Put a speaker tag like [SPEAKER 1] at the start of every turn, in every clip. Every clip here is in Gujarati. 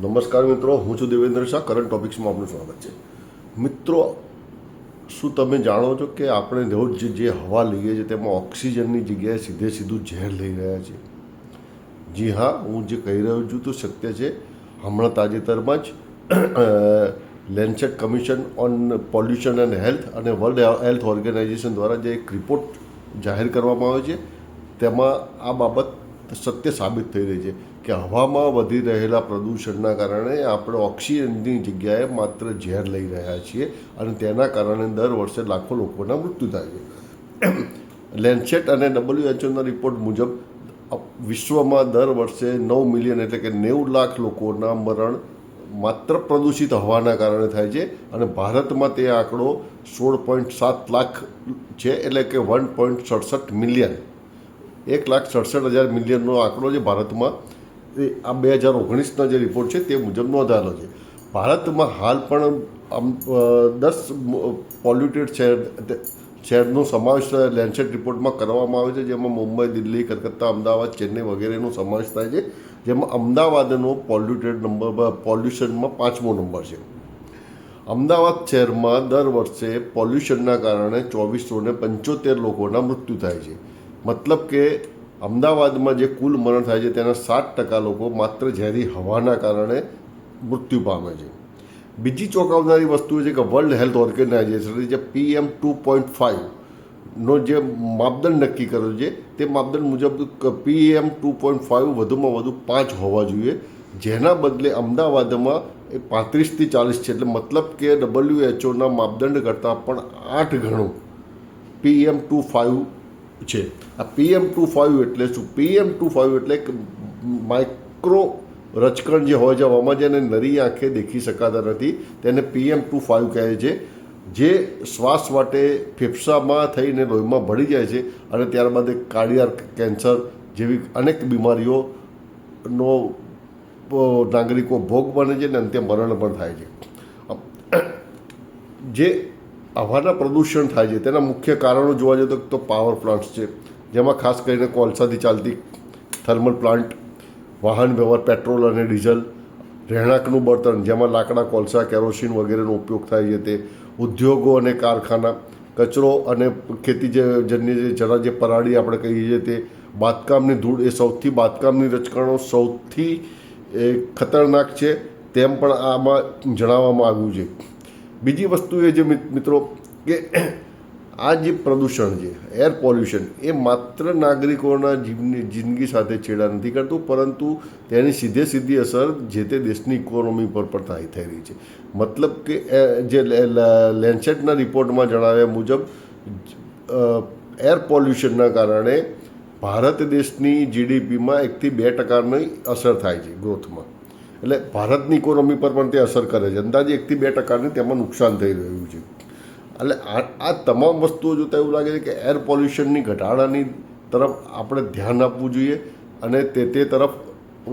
[SPEAKER 1] નમસ્કાર મિત્રો, હું છું દેવેન્દ્ર શાહ. કરંટ ટોપિક્સમાં આપનું સ્વાગત છે. મિત્રો, શું તમે જાણો છો કે આપણે રોજ જે- હવા લઈએ છીએ, તેમાં ઓક્સિજનની જગ્યાએ સીધે સીધું ઝેર લઈ રહ્યા છીએ? જી હા, હું જે કહી રહ્યો છું તો સત્ય છે. હમણાં તાજેતરમાં જ Lancet commission on pollution and health અને વર્લ્ડ હેલ્થ ઓર્ગેનાઇઝેશન દ્વારા જે એક રિપોર્ટ જાહેર કરવામાં આવ્યો છે, તેમાં આ બાબત સત્ય સાબિત થઈ રહી છે. કે હવામાં વધી રહેલા પ્રદૂષણના કારણે આપણે ઓક્સિજનની જગ્યાએ માત્ર ઝેર લઈ રહ્યા છીએ અને તેના કારણે દર વર્ષે લાખો લોકોના મૃત્યુ થાય છે. લેન્સેટ અને ડબલ્યુએચઓના રિપોર્ટ મુજબ, વિશ્વમાં દર વર્ષે નવ મિલિયન એટલે કે નેવું લાખ લોકોના મરણ માત્ર પ્રદૂષિત હવાના કારણે થાય છે અને ભારતમાં તે આંકડો સોળ પોઈન્ટ સાત લાખ છે એટલે કે વન પોઈન્ટ સડસઠ મિલિયન. એક લાખ સડસઠ હજાર મિલિયનનો આંકડો છે ભારતમાં. એ આ બે હજાર ઓગણીસનો જે રિપોર્ટ છે તે મુજબ નોંધાયેલો છે. ભારતમાં હાલ પણ આમ દસ પોલ્યુટેડ શહેર શહેરનો સમાવેશ લેન્સેટ રિપોર્ટમાં કરવામાં આવે છે, જેમાં મુંબઈ, દિલ્હી, કલકત્તા, અમદાવાદ, ચેન્નઈ વગેરેનો સમાવેશ થાય છે, જેમાં અમદાવાદનો પોલ્યુટેડ નંબર પોલ્યુશનમાં પાંચમો નંબર છે. અમદાવાદ શહેરમાં દર વર્ષે પોલ્યુશનના કારણે ચોવીસો ને પંચોતેર લોકોના મૃત્યુ થાય છે. મતલબ કે અમદાવાદમાં જે કુલ મરણ થાય છે, તેના સાત ટકા લોકો માત્ર ઝેરી હવાના કારણે મૃત્યુ પામે છે. બીજી ચોંકાવનારી વસ્તુ છે કે વર્લ્ડ હેલ્થ ઓર્ગેનાઇઝેશન જે પીએમ ટુ પોઈન્ટ ફાઇવનો જે માપદંડ નક્કી કર્યો છે, તે માપદંડ મુજબ પીએમ ટુ પોઈન્ટ ફાઇવ વધુમાં વધુ પાંચ હોવા જોઈએ. જેના બદલે અમદાવાદમાં એ પાંત્રીસથી ચાલીસ છે, એટલે મતલબ કે ડબલ્યુએચઓના માપદંડ કરતાં પણ આઠ ગણું પીએમ ટુ ફાઇવ છે. આ પીએમ ટુ ફાઇવ એટલે શું? પીએમ ટુ ફાઇવ એટલે માઇક્રો રચકણ જે હોય છે હવામાં જેને નરી આંખે દેખી શકાતા નથી. તેને પીએમ ટુ ફાઇવ કહે છે. જે શ્વાસ માટે ફેફસામાં થઈને લોહીમાં ભળી જાય છે અને ત્યારબાદ એક કાર્ડિયાર કેન્સર જેવી અનેક બીમારીઓનો નાગરિકો ભોગ બને છે અને અંતે મરણ પણ થાય છે. જે હવાના પ્રદૂષણ થાય છે. તેના મુખ્ય કારણો જોવા જઈએ તો પાવર પ્લાન્ટ્સ છે, જેમાં ખાસ કરીને કોલસાથી ચાલતી થર્મલ પ્લાન્ટ વાહન વ્યવહાર પેટ્રોલ અને ડીઝલ રહેણાંકનું બળતણ, જેમાં લાકડા, કોલસા કેરોસીન વગેરેનો ઉપયોગ થાય છે. તે ઉદ્યોગો અને કારખાના, કચરો અને ખેતી જે જન્ય જે જરા જે પરાળી આપણે કહીએ છીએ તે બાંધકામની ધૂળ એ સૌથી બાંધકામની રચકણો સૌથી એ ખતરનાક છે તેમ પણ આમાં જણાવવામાં આવ્યું છે. બીજી વસ્તુ એ જે મિત્રો, કે આ જે પ્રદૂષણ છે એર પોલ્યુશન એ માત્ર નાગરિકોના જીવની, જિંદગી સાથે છેડા નથી કરતું પરંતુ તેની સીધે સીધી અસર જે તે દેશની ઇકોનોમી પર પણ થાય, થઈ રહી છે. મતલબ કે જે લેન્સેટના રિપોર્ટમાં જણાવ્યા મુજબ એર પોલ્યુશનના કારણે ભારત દેશની જીડીપીમાં એકથી બે ટકાની અસર થાય છે ગ્રોથમાં એટલે ભારતની ઇકોનોમી પર પણ તે અસર કરે છે. અંદાજે એકથી બે ટકાની તેમાં નુકસાન થઈ રહ્યું છે. એટલે આ તમામ વસ્તુઓ જોતાં એવું લાગે છે કે એર પોલ્યુશનની ઘટાડાની તરફ આપણે ધ્યાન આપવું જોઈએ અને તે તે તરફ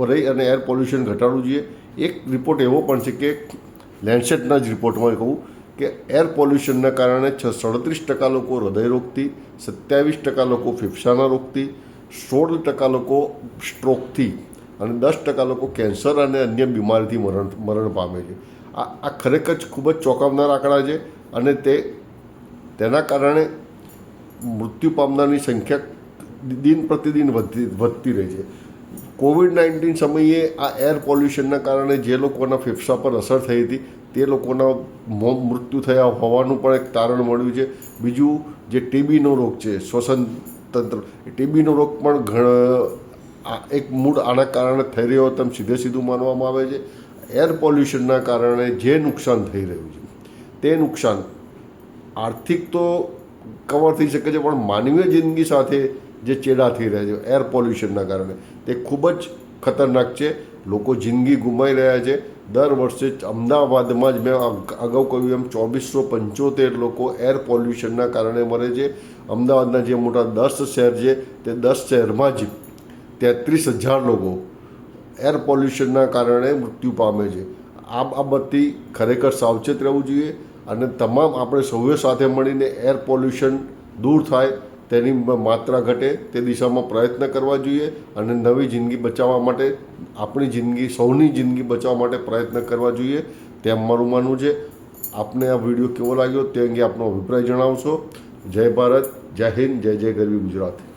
[SPEAKER 1] રહી અને એર પોલ્યુશન ઘટાડવું જોઈએ. એક રિપોર્ટ એવો પણ છે કે લેન્સેટના જ રિપોર્ટમાં કહું કે એર પોલ્યુશનના કારણે છ, સડત્રીસ ટકા લોકો હૃદયરોગથી સત્યાવીસ ટકા લોકો ફેફસાના રોગથી, સોળ ટકા લોકો સ્ટ્રોકથી અને દસ ટકા લોકો કેન્સર અને અન્ય બીમારીથી મરણ મરણ પામે છે. આ આ ખરેખર જ ખૂબ જ ચોંકાવનાર આંકડા છે અને તે તેના કારણે મૃત્યુ પામનારની સંખ્યા દિન પ્રતિદિન વધતી વધતી રહી છે. કોવિડ નાઇન્ટીન સમયે આ એર પોલ્યુશનના કારણે જે લોકોના ફેફસા પર અસર થઈ હતી, તે લોકોના મૃત્યુ થયા હોવાનું પણ એક તારણ મળ્યું છે. બીજું, જે ટીબીનો રોગ છે, શ્વસન તંત્ર ટીબીનો રોગ પણ ઘણા આ એક મૂળ આના કારણે થઈ રહ્યો તેમ સીધે સીધું માનવામાં આવે છે. એર પોલ્યુશનના કારણે જે નુકસાન થઈ રહ્યું છે, તે નુકસાન આર્થિક તો કવર થઈ શકે છે, પણ માનવીય જિંદગી સાથે જે ચેડા થઈ રહ્યા છે એર પોલ્યુશનના કારણે, તે ખૂબ જ ખતરનાક છે. લોકો જિંદગી ગુમાવી રહ્યા છે. દર વર્ષે અમદાવાદમાં જ મેં અગાઉ કહ્યું એમ ચોવીસો પંચોતેર લોકો એર પોલ્યુશનના કારણે મરે છે. અમદાવાદના જે મોટા દસ શહેર છે, તે દસ શહેરમાં જ તેત્રીસ હજાર લોકો એર પોલ્યુશનના કારણે મૃત્યુ પામે છે. આ બાબતથી ખરેખર સાવચેત રહેવું જોઈએ અને તમામ આપણે સૌએ સાથે મળીને એર પોલ્યુશન દૂર થાય તેની માત્રા ઘટે તે દિશામાં પ્રયત્ન કરવા જોઈએ અને નવી જિંદગી બચાવવા માટે, આપણી જિંદગી, સૌની જિંદગી બચાવવા માટે પ્રયત્ન કરવા જોઈએ. તેમ મારું માનવું છે. આપને આ વીડિયો કેવો લાગ્યો તે અંગે આપનો અભિપ્રાય જણાવશો. જય ભારત, જય હિન્દ, જય જય ગરવી ગુજરાત.